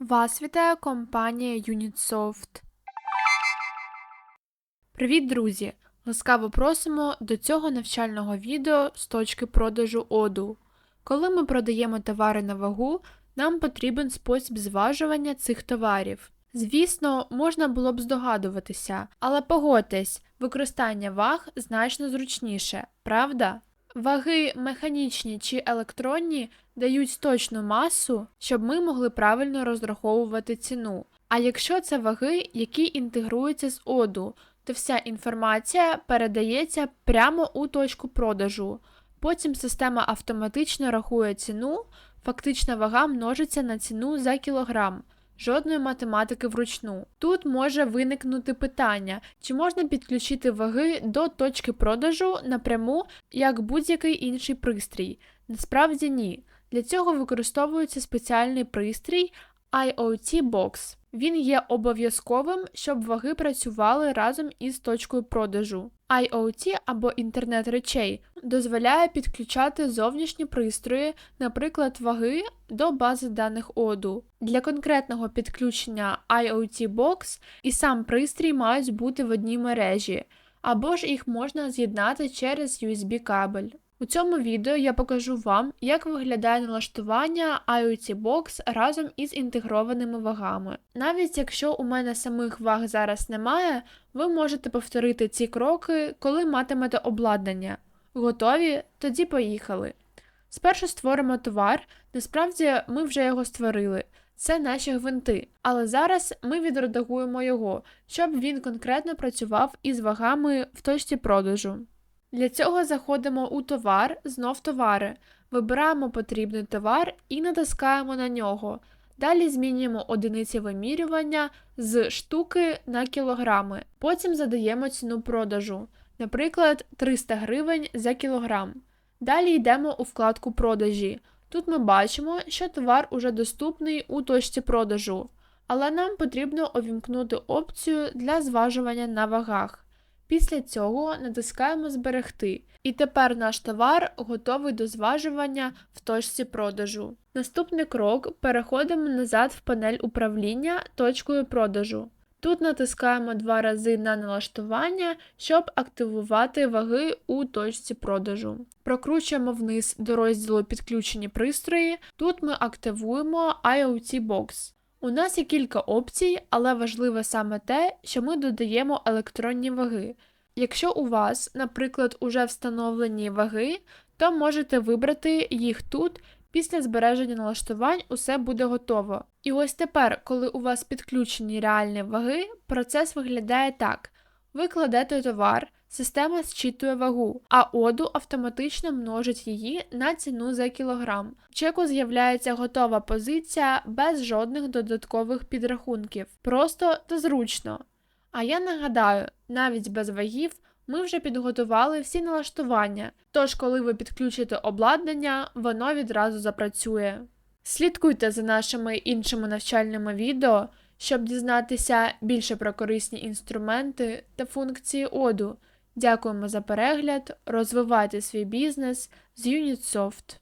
Вас вітає компанія Unitsoft. Привіт, друзі! Ласкаво просимо до цього навчального відео з точки продажу оду. Коли ми продаємо товари на вагу, нам потрібен спосіб зважування цих товарів. Звісно, можна було б здогадуватися, але погодьтесь, використання ваг значно зручніше, правда? Ваги механічні чи електронні дають точну масу, щоб ми могли правильно розраховувати ціну. А якщо це ваги, які інтегруються з оду, то вся інформація передається прямо у точку продажу. Потім система автоматично рахує ціну, фактична вага множиться на ціну за кілограм. Жодної математики вручну. Тут може виникнути питання, чи можна підключити ваги до точки продажу напряму, як будь-який інший пристрій. Насправді ні. Для цього використовується спеціальний пристрій IoT Box. Він є обов'язковим, щоб ваги працювали разом із точкою продажу. IoT або інтернет речей дозволяє підключати зовнішні пристрої, наприклад, ваги до бази даних оду. Для конкретного підключення IoT Box і сам пристрій мають бути в одній мережі, або ж їх можна з'єднати через USB кабель. У цьому відео я покажу вам, як виглядає налаштування IoT Box разом із інтегрованими вагами. Навіть якщо у мене самих ваг зараз немає, ви можете повторити ці кроки, коли матимете обладнання. Готові? Тоді поїхали. Спершу створимо товар, насправді ми вже його створили. Це наші гвинти, але зараз ми відредагуємо його, щоб він конкретно працював із вагами в точці продажу. Для цього заходимо у товар, знов товари, вибираємо потрібний товар і натискаємо на нього. Далі змінюємо одиниці вимірювання з штуки на кілограми. Потім задаємо ціну продажу, наприклад, 300 гривень за кілограм. Далі йдемо у вкладку продажі. Тут ми бачимо, що товар уже доступний у точці продажу, але нам потрібно увімкнути опцію для зважування на вагах. Після цього натискаємо Зберегти, і тепер наш товар готовий до зважування в точці продажу. Наступний крок переходимо назад в панель управління точкою продажу. Тут натискаємо два рази на налаштування, щоб активувати ваги у точці продажу. Прокручуємо вниз до розділу Підключені пристрої. Тут ми активуємо IoT Box. У нас є кілька опцій, але важливе саме те, що ми додаємо електронні ваги. Якщо у вас, наприклад, уже встановлені ваги, то можете вибрати їх тут. Після збереження налаштувань усе буде готово. І ось тепер, коли у вас підключені реальні ваги, процес виглядає так: ви кладете товар, система зчитує вагу, а оду автоматично множить її на ціну за кілограм. В чеку з'являється готова позиція без жодних додаткових підрахунків. Просто та зручно. А я нагадаю, навіть без вагів ми вже підготували всі налаштування, тож, коли ви підключите обладнання, воно відразу запрацює. Слідкуйте за нашими іншими навчальними відео, щоб дізнатися більше про корисні інструменти та функції оду. Дякуємо за перегляд, розвивайте свій бізнес з Unitsoft.